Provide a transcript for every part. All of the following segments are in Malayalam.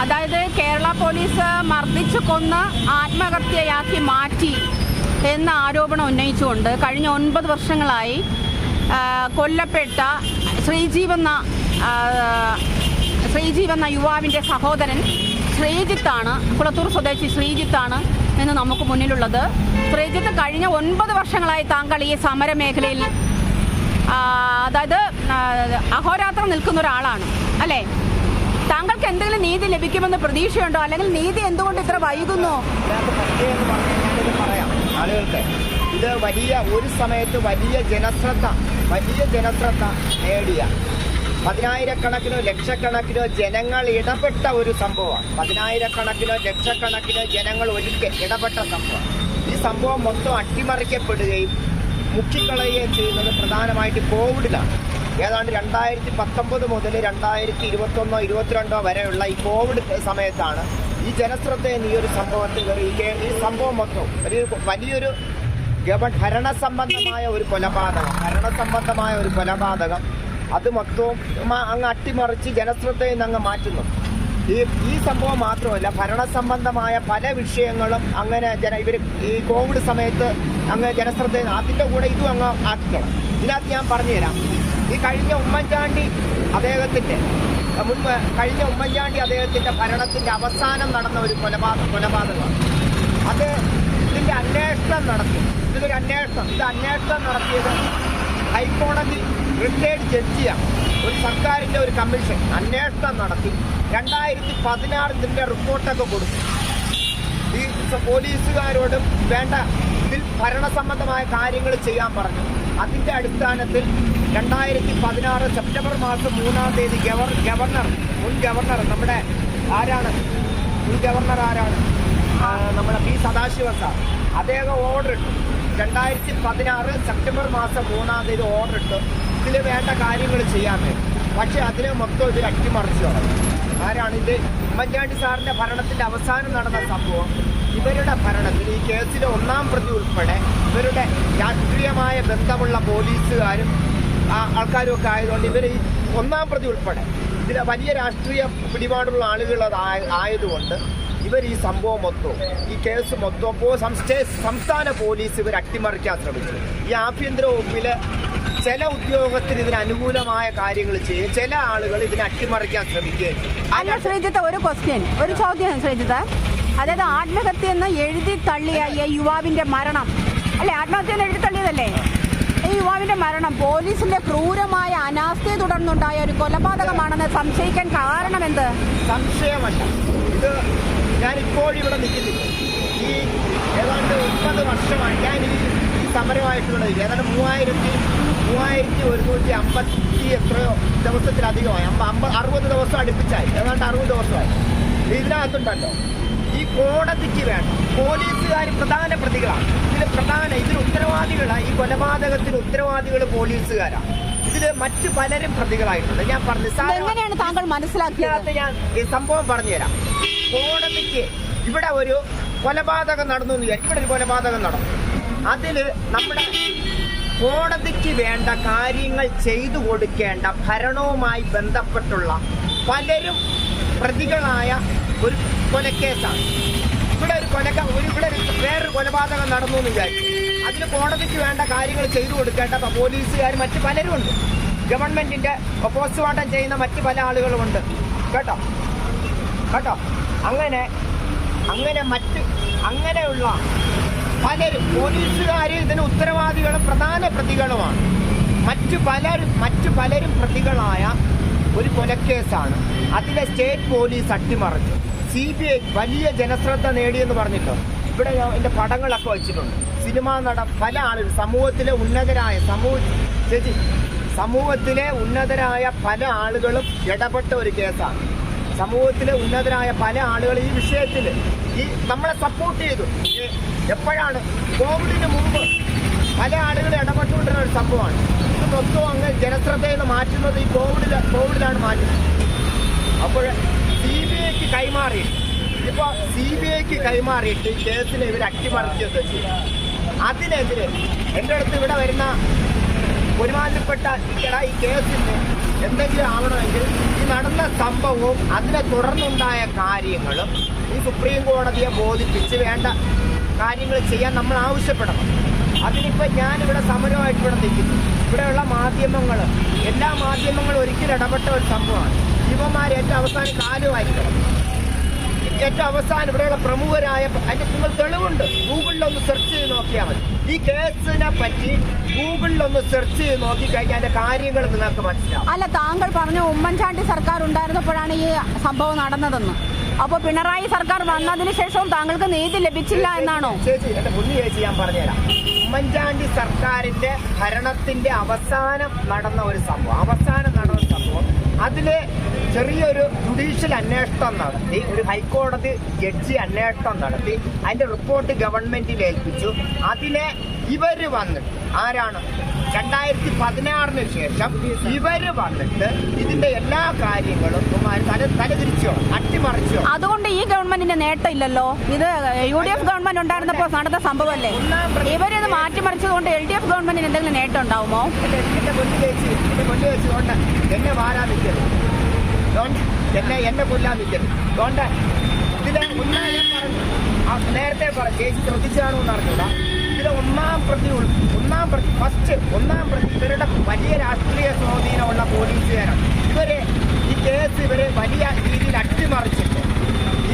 അതായത് കേരള പോലീസ് മർദ്ദിച്ചു കൊന്ന് ആത്മഹത്യയാക്കി മാറ്റി എന്ന ആരോപണം ഉന്നയിച്ചുകൊണ്ട് കഴിഞ്ഞ ഒൻപത് വർഷങ്ങളായി കൊല്ലപ്പെട്ട ശ്രീജീവ് എന്ന ശ്രീജീവ് എന്ന യുവാവിന്റെ സഹോദരൻ ശ്രീജിത്താണ് കുളത്തൂർ സ്വദേശി ശ്രീജിത്താണ് എന്ന് നമുക്ക് മുന്നിലുള്ളത്. ശ്രീജിത്ത് കഴിഞ്ഞ ഒൻപത് വർഷങ്ങളായി താങ്കൾ ഈ സമരമേഖലയിൽ അതായത് അഹോരാത്രം നിൽക്കുന്ന ഒരാളാണ് അല്ലേ? താങ്കൾക്ക് എന്തെങ്കിലും നീതി ലഭിക്കുമെന്ന് പ്രതീക്ഷയുണ്ടോ? അല്ലെങ്കിൽ നീതി എന്തുകൊണ്ട് ഇത്ര വൈകുന്നു? ആളുകൾക്ക് ഇത് വലിയ ഒരു സമയത്ത് വലിയ ജനശ്രദ്ധ വലിയ ജനശ്രദ്ധ നേടിയ പതിനായിരക്കണക്കിനോ ലക്ഷക്കണക്കിനോ ജനങ്ങൾ ഇടപെട്ട ഒരു സംഭവമാണ്. പതിനായിരക്കണക്കിനോ ലക്ഷക്കണക്കിനോ ജനങ്ങൾ ഒരിക്കൽ ഇടപെട്ട സംഭവം ഈ സംഭവം മൊത്തം അട്ടിമറിക്കപ്പെടുകയും മുക്കിക്കളയുകയും ചെയ്യുന്നത് പ്രധാനമായിട്ട് കോവിഡിലാണ്. ഏതാണ്ട് രണ്ടായിരത്തി പത്തൊമ്പത് മുതൽ രണ്ടായിരത്തി ഇരുപത്തൊന്നോ ഇരുപത്തിരണ്ടോ വരെയുള്ള ഈ കോവിഡ് സമയത്താണ് ഈ ജനശ്രദ്ധ ഈ ഒരു സംഭവത്തിൽ ഈ സംഭവം മൊത്തം ഒരു വലിയൊരു ഗവ ഭരണ സംബന്ധമായ ഒരു കൊലപാതകം. ഭരണസംബന്ധമായ ഒരു കൊലപാതകം. അത് മൊത്തവും അങ്ങ് അട്ടിമറിച്ച് ജനശ്രദ്ധയിൽ നിന്ന് അങ്ങ് മാറ്റുന്നു. ഈ ഈ സംഭവം മാത്രമല്ല ഭരണസംബന്ധമായ പല വിഷയങ്ങളും അങ്ങനെ ജന ഇവർ ഈ കോവിഡ് സമയത്ത് അങ്ങ് ജനശ്രദ്ധ അതിന്റെ കൂടെ ഇതും അങ്ങ് ആക്കിക്കണം. ഇതിനകത്ത് ഞാൻ പറഞ്ഞുതരാം. ഈ കഴിഞ്ഞ ഉമ്മൻചാണ്ടി അദ്ദേഹത്തിന്റെ മുൻപ് കഴിഞ്ഞ ഉമ്മൻചാണ്ടി അദ്ദേഹത്തിന്റെ ഭരണത്തിന്റെ അവസാനം നടന്ന ഒരു കൊലപാതക കൊലപാതകമാണ്. അത് ഇതിന്റെ അന്വേഷണം നടത്തി. ഇതിലൊരു അന്വേഷണം. ഇത് അന്വേഷണം നടത്തിയത് ഹൈക്കോടതി റിട്ടയർഡ് ജഡ്ജിയാണ്. ഒരു സർക്കാരിന്റെ ഒരു കമ്മീഷൻ അന്വേഷണം നടത്തി. രണ്ടായിരത്തി പതിനാറ് ഇതിന്റെ റിപ്പോർട്ടൊക്കെ കൊടുത്തു. ഈ പോലീസുകാരോടും വേണ്ട ഇതിൽ ഭരണസംബന്ധമായ കാര്യങ്ങൾ ചെയ്യാൻ പറഞ്ഞു. അതിന്റെ അടിസ്ഥാനത്തിൽ രണ്ടായിരത്തി പതിനാറ് സെപ്റ്റംബർ മാസം മൂന്നാം തീയതി ഗവർ ഗവർണർ മുൻ ഗവർണർ നമ്മുടെ ആരാണ്? മുൻ ഗവർണർ ആരാണ്? നമ്മുടെ പി സദാശിവ സാർ. അദ്ദേഹം ഓർഡർ ഇട്ടു. രണ്ടായിരത്തി പതിനാറ് സെപ്റ്റംബർ മാസം മൂന്നാം തീയതി ഓർഡർ ഇട്ടു. ഇതിൽ വേണ്ട കാര്യങ്ങൾ ചെയ്യാൻ പക്ഷേ അതിനെ മൊത്തം ഇതിൽ അട്ടിമറിച്ചു ആരാണ് ഉമ്മൻചാണ്ടി സാറിന്റെ ഭരണത്തിന്റെ അവസാനം നടന്ന സംഭവം. ഇവരുടെ ഭരണത്തിൽ ഈ കേസിലെ ഒന്നാം പ്രതി ഉൾപ്പെടെ ഇവരുടെ രാഷ്ട്രീയമായ ബന്ധമുള്ള പോലീസുകാരും ആൾക്കാരും ഒക്കെ ആയതുകൊണ്ട് ഇവർ ഈ ഒന്നാം പ്രതി ഉൾപ്പെടെ ഇതിലെ വലിയ രാഷ്ട്രീയ പിടിപാടുള്ള ആളുകൾ ആയതുകൊണ്ട് ഇവർ ഈ സംഭവം മൊത്തവും ഈ കേസ് മൊത്തം ഇപ്പോൾ സംസ്ഥാന പോലീസ് ഇവർ അട്ടിമറിക്കാൻ ശ്രമിച്ചു ഈ ആഭ്യന്തര വകുപ്പിലെ ചില ഉദ്യോഗസ്ഥർ ഇതിന് അനുകൂലമായ കാര്യങ്ങൾ ചെയ്യും ചില ആളുകൾ ഇതിനെ അട്ടിമറിക്കാൻ ശ്രമിക്കുകയും. അല്ല ശ്രീജിത്ത് ഒരു ക്വസ്റ്റ്യൻ ഒരു ചോദ്യം ശ്രീജിത്ത് അതായത് ആത്മഹത്യ എന്ന് എഴുതി തള്ളിയ ഈ യുവാവിന്റെ മരണം. അല്ലെ ആത്മഹത്യ എന്ന് എഴുതി തള്ളിയതല്ലേ? ഈ യുവാവിന്റെ മരണം പോലീസിന്റെ ക്രൂരമായ അനാസ്ഥയെ തുടർന്നുണ്ടായ ഒരു കൊലപാതകമാണെന്ന് സംശയിക്കാൻ കാരണം എന്ത്? സംശയമല്ല. ഇത് ഞാനിപ്പോഴും ഇവിടെ നിൽക്കുന്നില്ല. ഈ ഏതാണ്ട് മുപ്പത് വർഷമായി ഞാൻ ഈ സമരമായിട്ടുള്ളത് ഏതാണ്ട് മൂവായിരത്തി മൂവായിരത്തി ഒരുന്നൂറ്റി അമ്പത്തി എത്രയോ ദിവസത്തിലധികമായി. അമ്പ അമ്പ അറുപത് ദിവസം അടുപ്പിച്ചായി. ഏതാണ്ട് അറുപത് ദിവസമായി. ഇതിനകത്തുണ്ടല്ലോ. കോടതിക്ക് വേണം. പോലീസുകാർ പ്രധാന പ്രതികളാണ്. ഇതിൽ പ്രധാന ഇതിന് ഉത്തരവാദികളാണ് ഈ കൊലപാതകത്തിന് ഉത്തരവാദികൾ പോലീസുകാരാണ് ഇതിൽ മറ്റു പലരും പ്രതികളായിട്ടുണ്ട്. ഞാൻ പറഞ്ഞു എങ്ങനെയാണ് താങ്കൾ മനസ്സിലാക്കിയത്? ഞാൻ ഈ സംഭവം പറഞ്ഞുതരാം. കോടതിക്ക് ഇവിടെ ഒരു കൊലപാതകം നടന്നു എന്ന് വിചാരിക്കും. ഇവിടെ ഒരു കൊലപാതകം നടന്നു. അതിൽ നമ്മുടെ കോടതിക്ക് വേണ്ട കാര്യങ്ങൾ ചെയ്തു കൊടുക്കേണ്ട ഭരണവുമായി ബന്ധപ്പെട്ടുള്ള പലരും പ്രതികളായ ഒരു കൊലക്കേസാണ് ഇവിടെ ഒരു കൊലക ഒരു ഇവിടെ വേറൊരു കൊലപാതകം നടന്നു എന്ന് വിചാരിക്കും അതിന് കോടതിക്ക് വേണ്ട കാര്യങ്ങൾ ചെയ്തു കൊടുക്കേണ്ട പോലീസുകാർ മറ്റു പലരും ഉണ്ട്. ഗവൺമെന്റിന്റെ പോസ്റ്റ്മോർട്ടം ചെയ്യുന്ന മറ്റു പല ആളുകളുമുണ്ട് കേട്ടോ? കേട്ടോ? അങ്ങനെ അങ്ങനെ മറ്റ് അങ്ങനെയുള്ള പലരും പോലീസുകാർ ഇതിന് ഉത്തരവാദികളും പ്രധാന പ്രതികളുമാണ്. മറ്റു പലരും മറ്റു പലരും പ്രതികളായ ഒരു കൊലക്കേസാണ്. അതിലെ സ്റ്റേറ്റ് പോലീസ് അട്ടിമറിഞ്ഞു സി ബി ഐ വലിയ ജനശ്രദ്ധ നേടിയെന്ന് പറഞ്ഞിട്ടോ? ഇവിടെ ഞാൻ എന്റെ പടങ്ങളൊക്കെ വെച്ചിട്ടുണ്ട്. സിനിമ നട പല ആളുകൾ സമൂഹത്തിലെ ഉന്നതരായ സമൂഹ ചേച്ചി സമൂഹത്തിലെ ഉന്നതരായ പല ആളുകളും ഇടപെട്ട ഒരു കേസാണ്. സമൂഹത്തിലെ ഉന്നതരായ പല ആളുകൾ ഈ വിഷയത്തിൽ ഈ നമ്മളെ സപ്പോർട്ട് ചെയ്തു. എപ്പോഴാണ്? കോവിഡിന് മുമ്പ് പല ആളുകൾ ഇടപെട്ടുകൊണ്ടിരുന്ന ഒരു സംഭവമാണ്. ഇത് മൊത്തം അങ്ങ് ജനശ്രദ്ധയിൽ നിന്ന് മാറ്റുന്നത് ഈ കോവിഡിൽ കോവിഡിലാണ് മാറ്റുന്നത്. അപ്പോൾ സി ബി ഐക്ക് കൈമാറി ഇപ്പോൾ സി ബി ഐക്ക് കൈമാറിയിട്ട് കേസിനെ ഇവർ അട്ടിമറിച്ചത് അതിനെതിരെ എന്റെ അടുത്ത് ഇവിടെ വരുന്ന ഒരുമാതിരിപ്പെട്ട എടാ ഈ കേസിന് എന്തെങ്കിലും ആവണമെങ്കിൽ ഈ നടന്ന സംഭവവും അതിനെ തുടർന്നുണ്ടായ കാര്യങ്ങളും ഈ സുപ്രീം കോടതിയെ ബോധിപ്പിച്ച് വേണ്ട കാര്യങ്ങൾ ചെയ്യാൻ നമ്മൾ ആവശ്യപ്പെടണം. അതിനിപ്പോൾ ഞാനിവിടെ സമരമായിട്ട് ഇവിടെ നിൽക്കുന്നു. ഇവിടെയുള്ള മാധ്യമങ്ങൾ എല്ലാ മാധ്യമങ്ങളും ഒരിക്കലും ഇടപെട്ട ഒരു സംഭവമാണ്. ഇവന്മാർ ഏറ്റവും അവസാനം കാലുമായിരിക്കണം. ഏറ്റവും അവസാനം ഇവിടെയുള്ള പ്രമുഖരായ അതിന്റെ നിങ്ങൾ തെളിവുണ്ട്. ഗൂഗിളിലൊന്ന് സെർച്ച് ചെയ്ത് നോക്കിയാൽ മതി. ഈ കേസിനെ പറ്റി ഗൂഗിളിലൊന്ന് സെർച്ച് ചെയ്ത് നോക്കി കഴിഞ്ഞാൽ അതിന്റെ കാര്യങ്ങൾ നിങ്ങൾക്ക് മനസ്സിലാവും. അല്ല താങ്കൾ പറഞ്ഞ ഉമ്മൻചാണ്ടി സർക്കാർ ഉണ്ടായിരുന്നപ്പോഴാണ് ഈ സംഭവം നടന്നതെന്ന്. അപ്പോൾ പിണറായി സർക്കാർ വന്നതിന് ശേഷവും താങ്കൾക്ക് നീതി ലഭിച്ചില്ല എന്നാണോ? ചേച്ചി എന്റെ മുന്നിൽ ചേച്ചി ഞാൻ പറഞ്ഞുതരാം. ഉമ്മൻചാണ്ടി സർക്കാരിന്റെ ഭരണത്തിന്റെ അവസാനം നടന്ന ഒരു സംഭവം. അവസാനം അതിൽ ചെറിയൊരു ജുഡീഷ്യൽ അന്വേഷണം നടത്തി ഒരു ഹൈക്കോടതി ജഡ്ജി അന്വേഷണം നടത്തി അതിന്റെ റിപ്പോർട്ട് ഗവൺമെന്റിൽ ഏൽപ്പിച്ചു. അതിനെ ഇവർ വന്നിട്ട് ആരാണ്? രണ്ടായിരത്തി പതിനാറിന് ശേഷം ഇവർ വന്നിട്ട് ഇതിന്റെ എല്ലാ കാര്യങ്ങളും തല തലതിരിച്ചോ അട്ടിമറിച്ചോ? അതുകൊണ്ട് ഈ ഗവൺമെന്റിന്റെ നേട്ടമില്ലല്ലോ. ഇത് യു ഡി എഫ് ഗവൺമെന്റ് ഉണ്ടായിരുന്നപ്പോ നടന്ന സംഭവമല്ലേ? ഇവരിത് മാറ്റിമറിച്ചതുകൊണ്ട് എൽ ഡി എഫ് ഗവൺമെന്റിന് എന്തെങ്കിലും നേട്ടം ഉണ്ടാവുമോ എന്റെ എന്റെ എന്നെ വാരാൻ നിൽക്കരുത്. എന്നെ എന്നെ കൊല്ലാൻ നിൽക്കരുത്. അതുകൊണ്ട് ഇതിലെ നേരത്തെ പറഞ്ഞു ചേച്ചി ശ്രദ്ധിച്ചാണോ അറിഞ്ഞൂടാ. ഇതിലെ ഒന്നാം പ്രതി ഒന്നാം പ്രതി ഫസ്റ്റ് ഒന്നാം പ്രതി ഇവരുടെ വലിയ രാഷ്ട്രീയ സ്വാധീനമുള്ള പോലീസുകാരാണ്. ഇവരെ ഈ കേസ് ഇവരെ വലിയ രീതിയിൽ അട്ടിമറിച്ചിട്ട്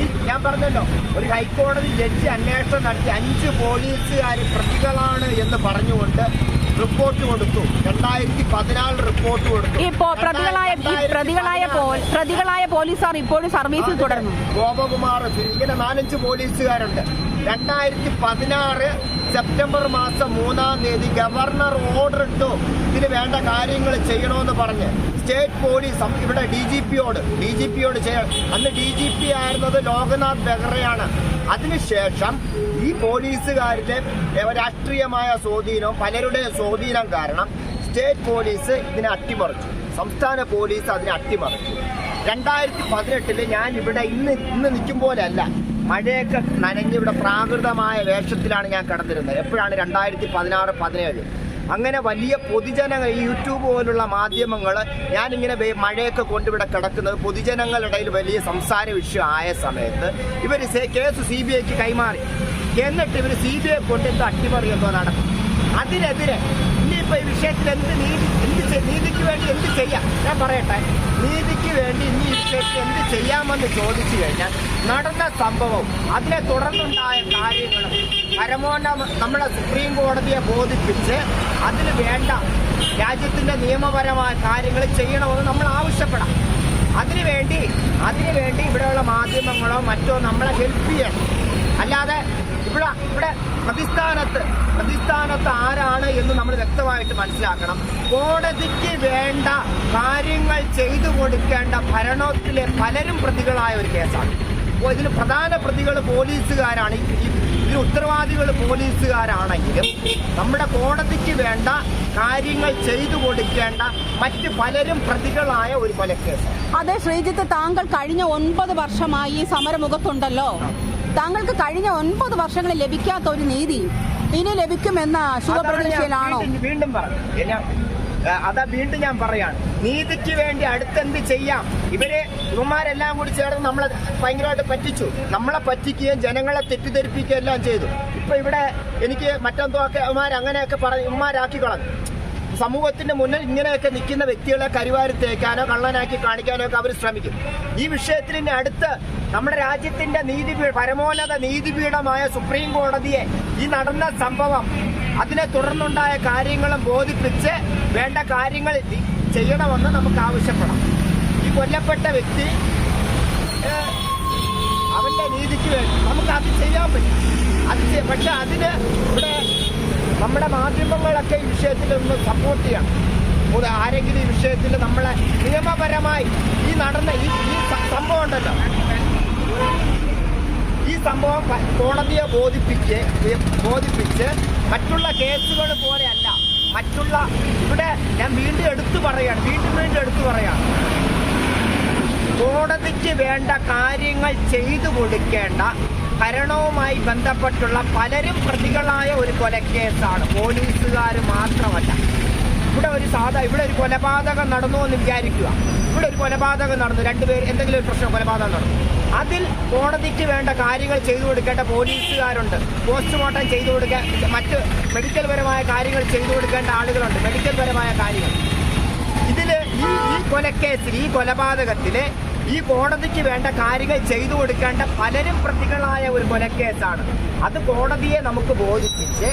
ഈ ഞാൻ പറഞ്ഞല്ലോ ഒരു ഹൈക്കോടതി ജഡ്ജി അന്വേഷണം നടത്തി അഞ്ച് പോലീസുകാർ പ്രതികളാണ് എന്ന് പറഞ്ഞുകൊണ്ട് റിപ്പോർട്ട് കൊടുത്തു. രണ്ടായിരത്തി പതിനാല് റിപ്പോർട്ട് കൊടുത്തു. ഇപ്പോ പ്രതികളായ പ്രതികളായ പ്രതികളായ പോലീസുകാർ ഇപ്പോഴും സർവീസിൽ തുടരുന്നു ഗോപകുമാർ ഇങ്ങനെ നാലഞ്ച് പോലീസുകാരുണ്ട്. രണ്ടായിരത്തി പതിനാറ് സെപ്റ്റംബർ മാസം മൂന്നാം തീയതി ഗവർണർ ഓർഡർ ഇട്ടു. ഇതിന് വേണ്ട കാര്യങ്ങൾ ചെയ്യണമെന്ന് പറഞ്ഞ്. സ്റ്റേറ്റ് പോലീസ് ഇവിടെ ഡി ജി പിയോട് ഡി ജി പിയോട് ചെയ്യാൻ. അന്ന് ഡി ജി പി ആയിരുന്നത് ലോകനാഥ് ബെഹ്റയാണ്. അതിനുശേഷം ഈ പോലീസുകാരുടെ രാഷ്ട്രീയമായ സ്വാധീനവും പലരുടെ സ്വാധീനം കാരണം സ്റ്റേറ്റ് പോലീസ് ഇതിനെ അട്ടിമറിച്ചു. സംസ്ഥാന പോലീസ് അതിനെ അട്ടിമറിച്ചു. രണ്ടായിരത്തി പതിനെട്ടിൽ ഞാൻ ഇവിടെ ഇന്ന് ഇന്ന് നിൽക്കും മഴയൊക്കെ നനഞ്ഞ് ഇവിടെ പ്രാകൃതമായ വേഷത്തിലാണ് ഞാൻ കടന്നിരുന്നത്. എപ്പോഴാണ് രണ്ടായിരത്തി പതിനാറ് പതിനേഴ്? അങ്ങനെ വലിയ പൊതുജനങ്ങൾ ഈ യൂട്യൂബ് പോലുള്ള മാധ്യമങ്ങൾ ഞാനിങ്ങനെ മഴയൊക്കെ കൊണ്ടിവിടെ കിടക്കുന്നത് പൊതുജനങ്ങളിടയിൽ വലിയ സംസാര വിഷയം ആയ സമയത്ത് ഇവർ കേസ് സി ബി ഐക്ക് കൈമാറി. എന്നിട്ട് ഇവർ സി ബി ഐ കൊണ്ട് എന്തോ നടക്കും? അതിനെതിരെ ഇനിയിപ്പോ ഈ വിഷയത്തിൽ എന്ത് നീതി എന്ത് നീതിക്ക് വേണ്ടി എന്ത് ചെയ്യാം? ഞാൻ പറയട്ടെ. നീതിക്ക് വേണ്ടി ഇനി വിഷയത്തിൽ എന്ത് ചെയ്യാമെന്ന് ചോദിച്ചു കഴിഞ്ഞാൽ നടന്ന സംഭവം അതിനെ തുടർന്നുണ്ടായ കാര്യങ്ങളും പരമോന്നത നമ്മളെ സുപ്രീം കോടതിയെ ബോധിപ്പിച്ച് അതിന് വേണ്ട രാജ്യത്തിന്റെ നിയമപരമായ കാര്യങ്ങൾ ചെയ്യണമെന്ന് നമ്മൾ ആവശ്യപ്പെടാം. അതിനുവേണ്ടി അതിനുവേണ്ടി ഇവിടെയുള്ള മാധ്യമങ്ങളോ മറ്റോ നമ്മളെ ഹെൽപ്പ് ചെയ്യണം. അല്ലാതെ ഇവിടെ ഇവിടെ പ്രതിസ്ഥാനത്ത് പ്രതിസ്ഥാനത്ത് ആരാണ് എന്ന് നമ്മൾ വ്യക്തമായിട്ട് മനസ്സിലാക്കണം. കോടതിക്ക് വേണ്ട കാര്യങ്ങൾ ചെയ്തു കൊടുക്കേണ്ട ഭരണത്തിലെ പലരും പ്രതികളായ ഒരു കേസാണ്. അപ്പോൾ ഇതിന് പ്രധാന പ്രതികൾ പോലീസുകാരാണ്. ഇതിന് ഉത്തരവാദികൾ പോലീസുകാരാണെങ്കിലും നമ്മുടെ കോടതിക്ക് വേണ്ട കാര്യങ്ങൾ ചെയ്തു കൊടുക്കേണ്ട മറ്റ് പലരും പ്രതികളായ ഒരു കൊലക്കേസ് അതെ ശ്രീജിത്ത് താങ്കൾ കഴിഞ്ഞ ഒൻപത് വർഷമായി സമരമുഖത്തുണ്ടല്ലോ. താങ്കൾക്ക് കഴിഞ്ഞ ഒൻപത് വർഷങ്ങളിൽ ലഭിക്കാത്ത ഒരു നീതി ഇനി ലഭിക്കുമെന്ന ശുഭപ്രതീക്ഷയിലാണോ? വീണ്ടും- പറഞ്ഞു. അതാ വീണ്ടും ഞാൻ പറയാണ്. നീതിക്ക് വേണ്ടി അടുത്തെന്ത് ചെയ്യാം? ഇവർ ഇവന്മാരെല്ലാം കൂടി ചേർന്ന് നമ്മളെ ഭയങ്കരമായിട്ട് പറ്റിച്ചു. നമ്മളെ പറ്റിക്കുകയും ജനങ്ങളെ തെറ്റിദ്ധരിപ്പിക്കുകയും എല്ലാം ചെയ്തു. ഇപ്പൊ ഇവിടെ എനിക്ക് മറ്റെന്തോ ഒക്കെ അങ്ങനെയൊക്കെ പറഞ്ഞ് ഇവന്മാരാക്കി കളഞ്ഞു. സമൂഹത്തിന്റെ മുന്നിൽ ഇങ്ങനെയൊക്കെ നിൽക്കുന്ന വ്യക്തികളെ കരിവാരി തേക്കാനോ കള്ളനാക്കി കാണിക്കാനോ ഒക്കെ അവർ ശ്രമിക്കും. ഈ വിഷയത്തിൽ ഇനി അടുത്ത് നമ്മുടെ രാജ്യത്തിന്റെ നീതിപീഠ പരമോന്നത നീതിപീഠമായ സുപ്രീം കോടതിയെ ഈ നടന്ന സംഭവം അതിനെ തുടർന്നുണ്ടായ കാര്യങ്ങളും ബോധിപ്പിച്ച് വേണ്ട കാര്യങ്ങൾ ചെയ്യണമെന്ന് നമുക്ക് ആവശ്യപ്പെടാം. ഈ കൊല്ലപ്പെട്ട വ്യക്തി അവന്റെ നീതിക്ക് വേണ്ടി നമുക്ക് അത് ചെയ്യാൻ പറ്റും. അത് പക്ഷെ അതിന് ഇവിടെ നമ്മുടെ മാധ്യമങ്ങളൊക്കെ ഈ വിഷയത്തിൽ ഒന്ന് സപ്പോർട്ട് ചെയ്യണം. ആരെങ്കിലും ഈ വിഷയത്തിൽ നമ്മളെ നിയമപരമായി ഈ നടന്ന ഈ സംഭവം ഉണ്ടല്ലോ. ഈ സംഭവം കോടതിയെ ബോധിപ്പിച്ച് ബോധിപ്പിച്ച് മറ്റുള്ള കേസുകൾ പോലെയല്ല. മറ്റുള്ള ഇവിടെ ഞാൻ വീണ്ടും എടുത്തു പറയാണ് വീണ്ടും വീണ്ടും എടുത്തു പറയാണ്. കോടതിക്ക് വേണ്ട കാര്യങ്ങൾ ചെയ്തു കൊടുക്കേണ്ട ഭരണവുമായി ബന്ധപ്പെട്ടുള്ള പലരും പ്രതികളായ ഒരു കൊലക്കേസാണ്. പോലീസുകാർ മാത്രമല്ല. ഇവിടെ ഒരു സാധാ ഇവിടെ ഒരു കൊലപാതകം നടന്നു എന്ന് വിചാരിക്കുക. ഇവിടെ ഒരു കൊലപാതകം നടന്നു. രണ്ടുപേർ എന്തെങ്കിലും ഒരു പ്രശ്നം കൊലപാതകം നടന്നു. അതിൽ കോടതിക്ക് വേണ്ട കാര്യങ്ങൾ ചെയ്തു കൊടുക്കേണ്ട പോലീസുകാരുണ്ട്. പോസ്റ്റ്മോർട്ടം ചെയ്തു കൊടുക്കാൻ മറ്റ് മെഡിക്കൽ പരമായ കാര്യങ്ങൾ ചെയ്തു കൊടുക്കേണ്ട ആളുകളുണ്ട്. മെഡിക്കൽ പരമായ കാര്യങ്ങൾ. ഇതിൽ ഈ ഈ കൊലക്കേസിൽ ഈ കൊലപാതകത്തിൽ ഈ കോടതിക്ക് വേണ്ട കാര്യങ്ങൾ ചെയ്തു കൊടുക്കേണ്ട പലരും പ്രതികളായ ഒരു കൊലക്കേസാണ്. അത് കോടതിയെ നമുക്ക് ബോധിപ്പിച്ച്